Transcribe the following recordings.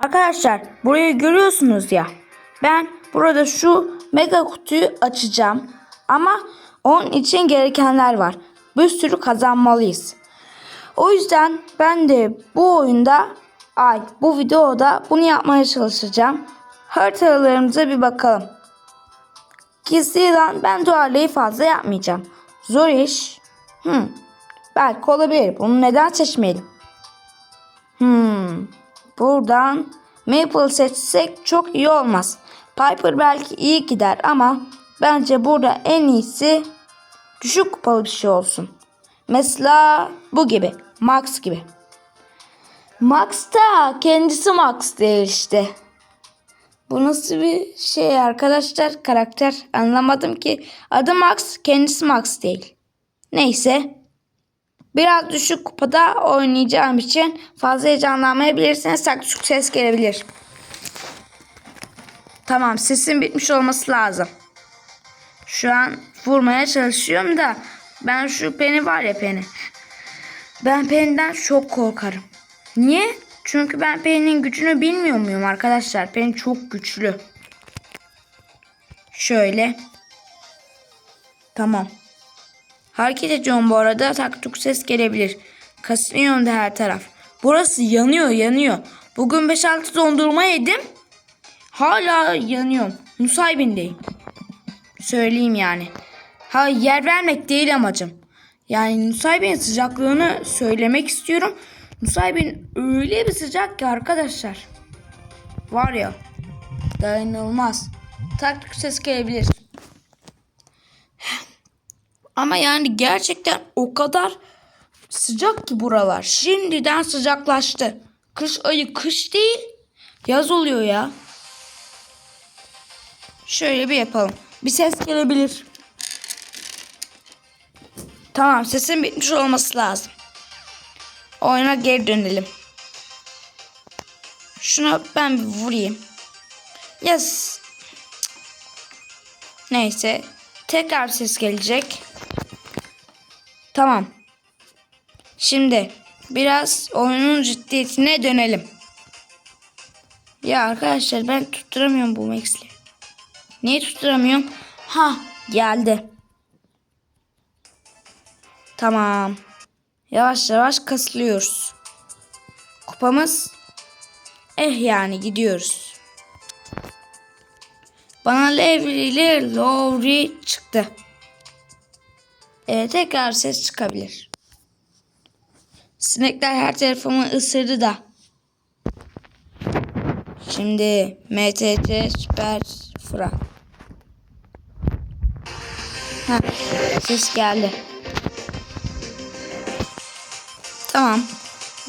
Arkadaşlar burayı görüyorsunuz ya. Ben burada şu mega kutuyu açacağım. Ama onun için gerekenler var. Bir sürü kazanmalıyız. O yüzden ben de bu oyunda ay bu videoda bunu yapmaya çalışacağım. Haritalarımıza bir bakalım. Gizli yılan ben duvarlayı fazla yapmayacağım. Zor iş. Hmm. Belki olabilir. Bunu neden seçmeyelim? Hmm. Buradan Maple seçsek çok iyi olmaz. Piper belki iyi gider ama bence burada en iyisi düşük kupalı bir şey olsun. Mesela bu gibi. Max gibi. Max da kendisi Max değil işte. Bu nasıl bir şey arkadaşlar karakter anlamadım ki. Adı Max kendisi Max değil. Neyse. Biraz düşük kupada oynayacağım için fazla heyecanlanmayabilirsiniz. Sakçuk ses gelebilir. Tamam sesin bitmiş olması lazım. Şu an vurmaya çalışıyorum da ben şu peni var ya peni. Ben peninden çok korkarım. Niye? Çünkü ben peninin gücünü bilmiyor muyum arkadaşlar? Pen çok güçlü. Şöyle. Tamam. Hareket ediyorum bu arada. Taktuk ses gelebilir. Kasınıyor da her taraf. Burası yanıyor yanıyor. Bugün 5-6 dondurma yedim. Hala yanıyorum. Nusaybin'deyim. Söyleyeyim yani. Ha yer vermek değil amacım. Yani Nusaybin sıcaklığını söylemek istiyorum. Nusaybin öyle bir sıcak ki arkadaşlar. Var ya. Dayanılmaz. Taktik ses gelebilir. Ama yani gerçekten o kadar sıcak ki buralar. Şimdiden sıcaklaştı. Kış ayı kış değil. Yaz oluyor ya. Şöyle bir yapalım. Bir ses gelebilir. Tamam sesin bitmiş olması lazım. Oyuna geri dönelim. Şuna ben bir vurayım. Yes. Neyse. Tekrar ses gelecek. Tamam. Şimdi biraz oyunun ciddiyetine dönelim. Ya arkadaşlar ben tutturamıyorum bu Max'li. Niye tutturamıyorum? Ha geldi. Tamam. Yavaş yavaş kasılıyoruz. Kupamız eh yani gidiyoruz. Bana Levri Lowry çıktı. Ee, tekrar ses çıkabilir. Sinekler her tarafımı ısırdı da. Şimdi MTT Süper Fra. Ha, ses geldi. Tamam.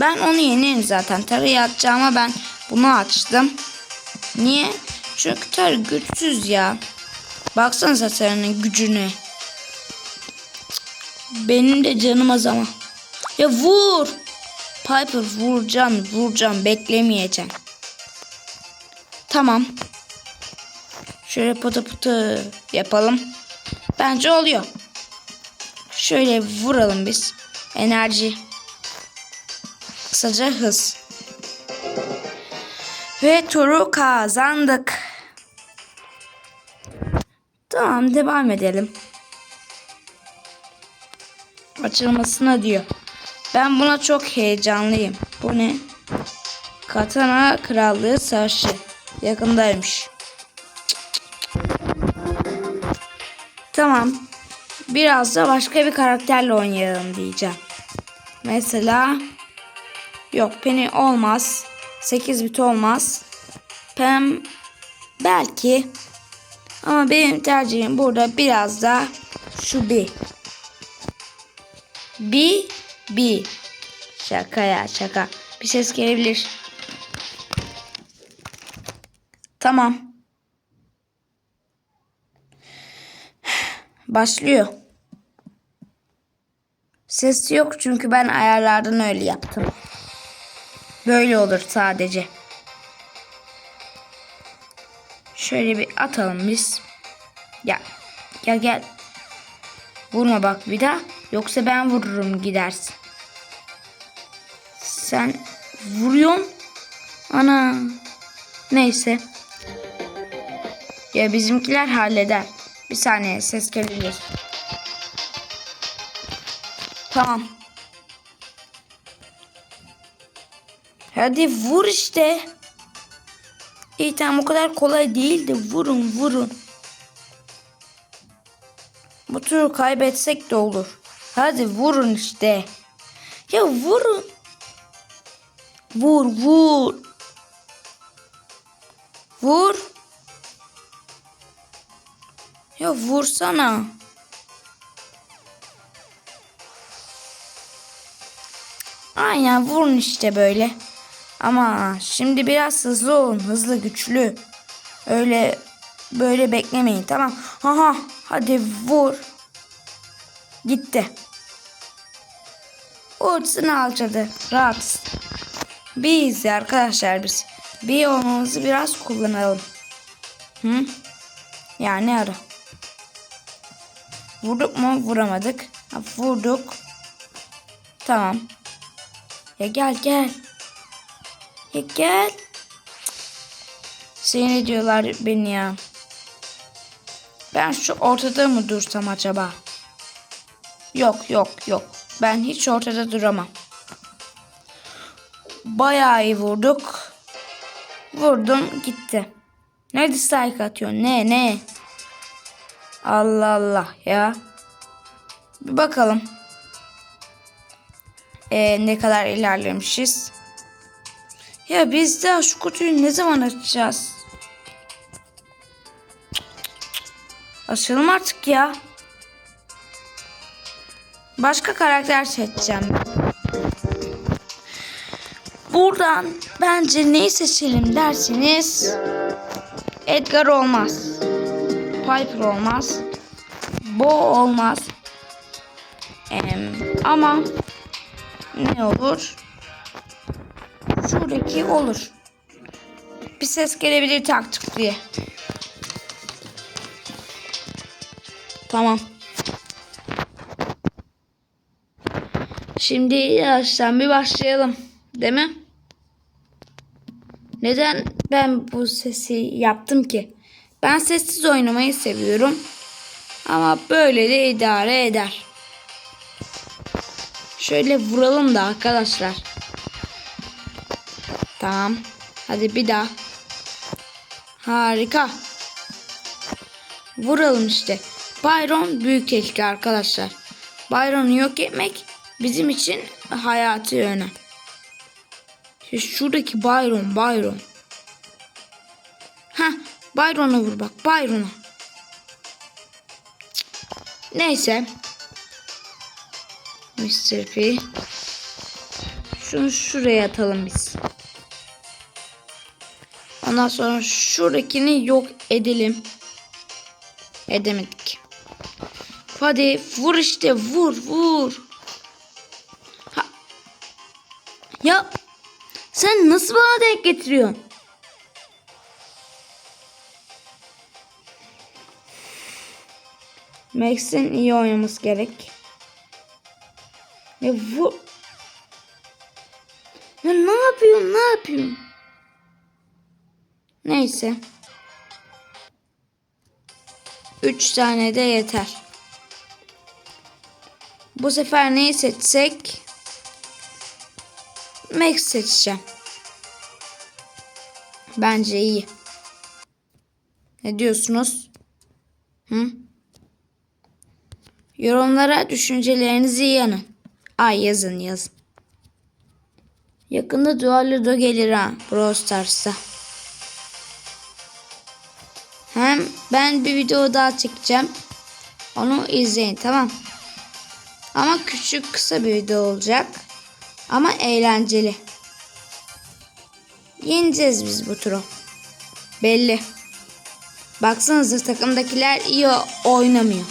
Ben onu yenerim zaten. Tarıyı atacağıma ben bunu açtım. Niye? Çünkü tarı güçsüz ya. Baksanıza tarının gücüne. Benim de canım az ama. Ya vur. Piper vuracağım vuracağım beklemeyeceğim. Tamam. Şöyle pıtı pıtı yapalım. Bence oluyor. Şöyle vuralım biz. Enerji. Kısaca hız. Ve turu kazandık. Tamam devam edelim. Açılmasına diyor. Ben buna çok heyecanlıyım. Bu ne? Katana Krallığı Savaşı. Yakındaymış. Tamam. Biraz da başka bir karakterle oynayalım diyeceğim. Mesela yok Penny olmaz. 8 bit olmaz. Pem belki ama benim tercihim burada biraz da şu bir. Bir bir. Şaka ya şaka. Bir ses gelebilir. Tamam. Başlıyor. Ses yok çünkü ben ayarlardan öyle yaptım. Böyle olur sadece. Şöyle bir atalım biz. Ya. Ya gel. Vurma bak bir daha. Yoksa ben vururum gidersin. Sen vuruyorsun Ana. Neyse. Ya bizimkiler halleder. Bir saniye ses gelebilir. Tamam. Hadi vur işte. İyi tamam o kadar kolay değildi. Vurun vurun. Bu turu kaybetsek de olur. Hadi vurun işte. Ya vurun. Vur vur. Vur. Ya vursana. Aynen vurun işte böyle. Ama şimdi biraz hızlı olun. Hızlı güçlü. Öyle böyle beklemeyin tamam. Aha hadi vur. Gitti. Ultisini alçadı. Rahat. Biz arkadaşlar biz. Bir olmamızı biraz kullanalım. Hı? Yani ara. Vurduk mu? Vuramadık. Ha, vurduk. Tamam. Ya gel gel. Ya gel. Seni ediyorlar beni ya. Ben şu ortada mı dursam acaba? Yok yok yok. Ben hiç ortada duramam. Bayağı iyi vurduk. Vurdum gitti. Ne dislike atıyor? Ne ne? Allah Allah ya. Bir bakalım. Ee, ne kadar ilerlemişiz. Ya biz daha şu kutuyu ne zaman açacağız? Açalım artık ya. Başka karakter seçeceğim. Buradan bence neyi seçelim derseniz Edgar olmaz. Piper olmaz. Bo olmaz. Em, ama ne olur? Şuradaki olur. Bir ses gelebilir taktik diye. Tamam. Şimdi yavaştan bir başlayalım. Değil mi? Neden ben bu sesi yaptım ki? Ben sessiz oynamayı seviyorum. Ama böyle de idare eder. Şöyle vuralım da arkadaşlar. Tamam. Hadi bir daha. Harika. Vuralım işte. Byron büyük tehlike arkadaşlar. Byron'u yok etmek bizim için hayati önem. İşte şuradaki Byron, Byron. Ha, Byron'a vur bak, Byron'a. Neyse. Mr. P. Şunu şuraya atalım biz. Ondan sonra şuradakini yok edelim. Edemedik. Hadi vur işte vur vur. Ya sen nasıl bana denk getiriyorsun? Max'in iyi oynaması gerek. Ya vur. Ya ne yapıyorsun ne yapıyorsun? Neyse. Üç tane de yeter. Bu sefer neyi seçsek? Max seçeceğim. Bence iyi. Ne diyorsunuz? Hı? Yorumlara düşüncelerinizi yanın. Ay yazın yazın. Yakında Dualudo gelir ha Brawl Stars'a. Hem ben bir video daha çekeceğim. Onu izleyin tamam. Ama küçük kısa bir video olacak. Ama eğlenceli. Yeneceğiz biz bu turu. Belli. Baksanıza takımdakiler iyi oynamıyor.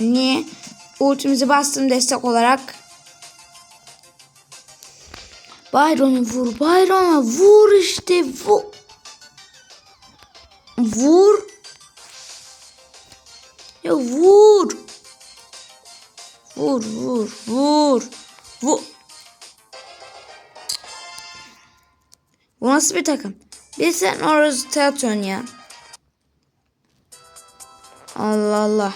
Niye? Ultimizi bastım destek olarak. Byron'u vur. Byron'a vur işte. Vur. Vur. Ya vur. Vur vur vur. Vur. Bu nasıl bir takım? Bir sen orası atıyorsun ya. Allah Allah.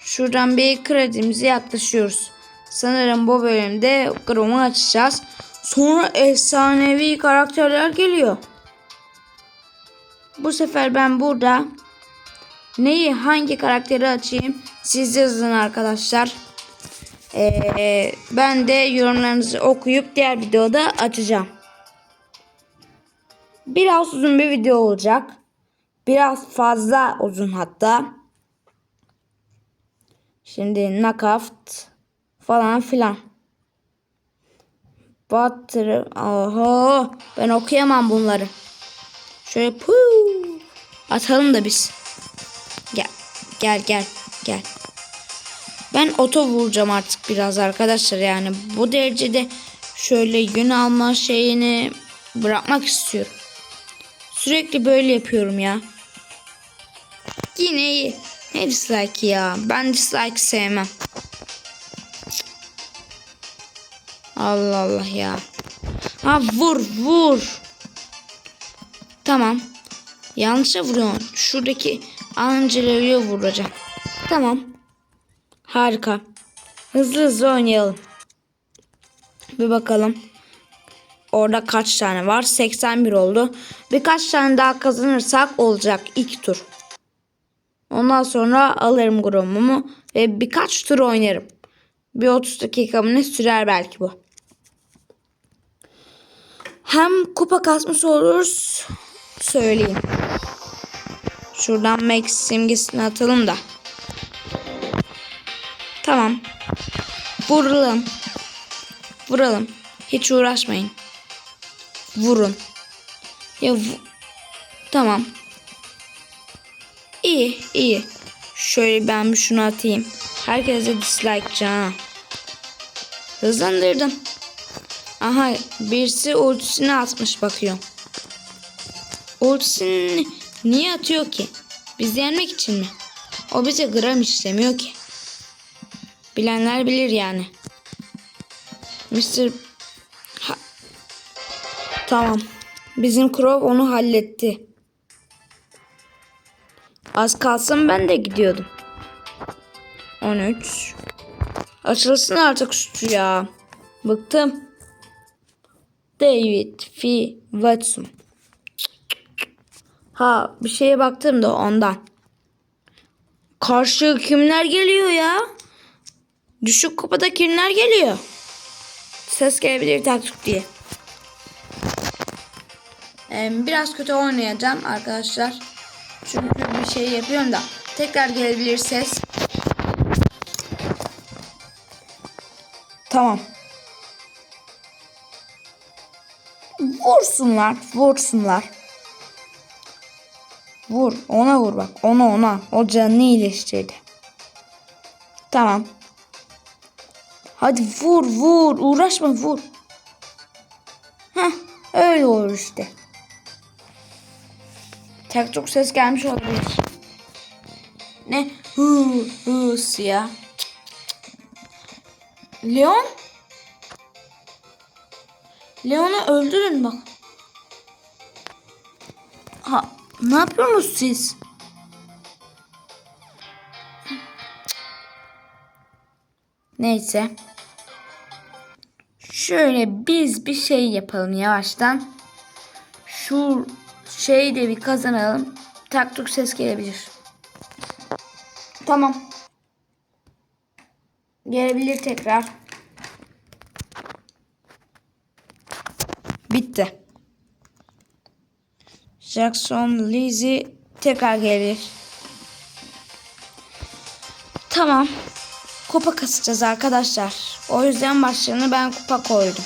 Şuradan bir kredimize yaklaşıyoruz. Sanırım bu bölümde Grom'u açacağız. Sonra efsanevi karakterler geliyor. Bu sefer ben burada neyi hangi karakteri açayım siz yazın arkadaşlar. Ee, ben de yorumlarınızı okuyup diğer videoda açacağım. Biraz uzun bir video olacak. Biraz fazla uzun hatta. Şimdi knockout falan filan. Butter. Oho. Ben okuyamam bunları. Şöyle puu. Atalım da biz. Gel. Gel gel. Gel. Ben oto vuracağım artık biraz arkadaşlar yani. Bu derecede şöyle yön alma şeyini bırakmak istiyorum. Sürekli böyle yapıyorum ya. Yine iyi. Ne dislike ya. Ben dislike sevmem. Allah Allah ya. Ha vur vur. Tamam. Yanlışa vuruyorsun. Şuradaki Angela'ya vuracağım. Tamam. Harika. Hızlı hızlı oynayalım. Bir bakalım. Orada kaç tane var? 81 oldu. Birkaç tane daha kazanırsak olacak ilk tur. Ondan sonra alırım gromumu ve birkaç tur oynarım. Bir 30 dakika mı ne sürer belki bu. Hem kupa kasmış oluruz söyleyeyim. Şuradan Max simgesini atalım da. Tamam. Vuralım. Vuralım. Hiç uğraşmayın. Vurun. Ya vu- Tamam. İyi, iyi. Şöyle ben bir şunu atayım. Herkese dislike can. Hızlandırdım. Aha birisi ultisini atmış bakıyorum. Ultisini niye atıyor ki? Biz yenmek için mi? O bize gram işlemiyor ki. Bilenler bilir yani. Mr. Ha- Tamam. Bizim Crow onu halletti. Az kalsın ben de gidiyordum. 13. Açılsın artık şu ya. Bıktım. David F. Watson. Ha bir şeye baktım da ondan. Karşı kimler geliyor ya? Düşük kupada kimler geliyor? Ses gelebilir taktik diye. Ee, biraz kötü oynayacağım arkadaşlar. Çünkü bir şey yapıyorum da. Tekrar gelebilir ses. Tamam. Vursunlar, vursunlar. Vur, ona vur bak. Ona ona. O canını iyileştirdi. Tamam. Hadi vur vur. Uğraşma vur. Heh, öyle olur işte. Tek çok ses gelmiş olabilir. Ne? Hı hı siyah. Leon? Leon'u öldürün bak. Ha, ne yapıyorsunuz siz? Neyse. Şöyle biz bir şey yapalım yavaştan. Şu şeyi de bir kazanalım. Taktuk ses gelebilir. Tamam. Gelebilir tekrar. Bitti. Jackson Lizzie tekrar gelebilir. Tamam. Kupa kasacağız arkadaşlar. O yüzden başlığını ben kupa koydum.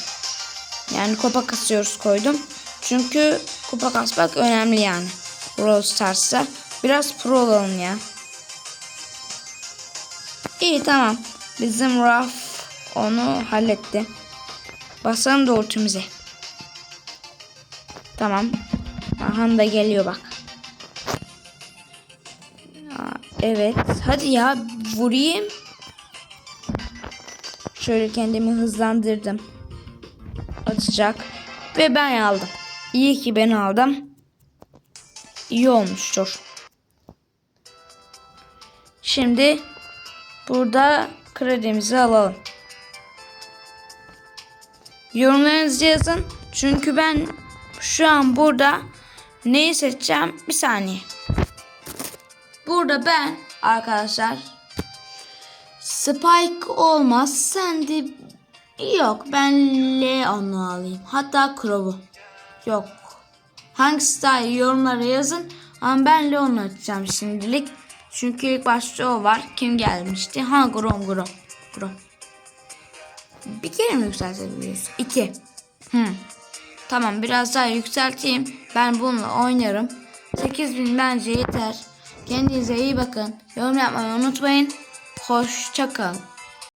Yani kupa kasıyoruz koydum. Çünkü kupa kasmak önemli yani. Brawl Stars'ta. Biraz pro olalım ya. İyi tamam. Bizim Raf onu halletti. Basalım da ultimize. Tamam. Aha da geliyor bak. Evet. Hadi ya vurayım. Şöyle kendimi hızlandırdım. Atacak. Ve ben aldım. İyi ki ben aldım. İyi olmuştur. Şimdi burada kredimizi alalım. Yorumlarınızı yazın. Çünkü ben şu an burada neyi seçeceğim? Bir saniye. Burada ben arkadaşlar Spike olmaz. Sen de yok. Ben Leon'u alayım. Hatta Crow'u. Yok. Hangisi daha yorumlara yazın. Ama ben Leon'u açacağım şimdilik. Çünkü ilk başta o var. Kim gelmişti? Ha Grom Grom. Grom. Bir kere mi yükseltebiliyoruz? İki. Hı. Tamam biraz daha yükselteyim. Ben bununla oynarım. 8000 bence yeter. Kendinize iyi bakın. Yorum yapmayı unutmayın. Hoşçakalın.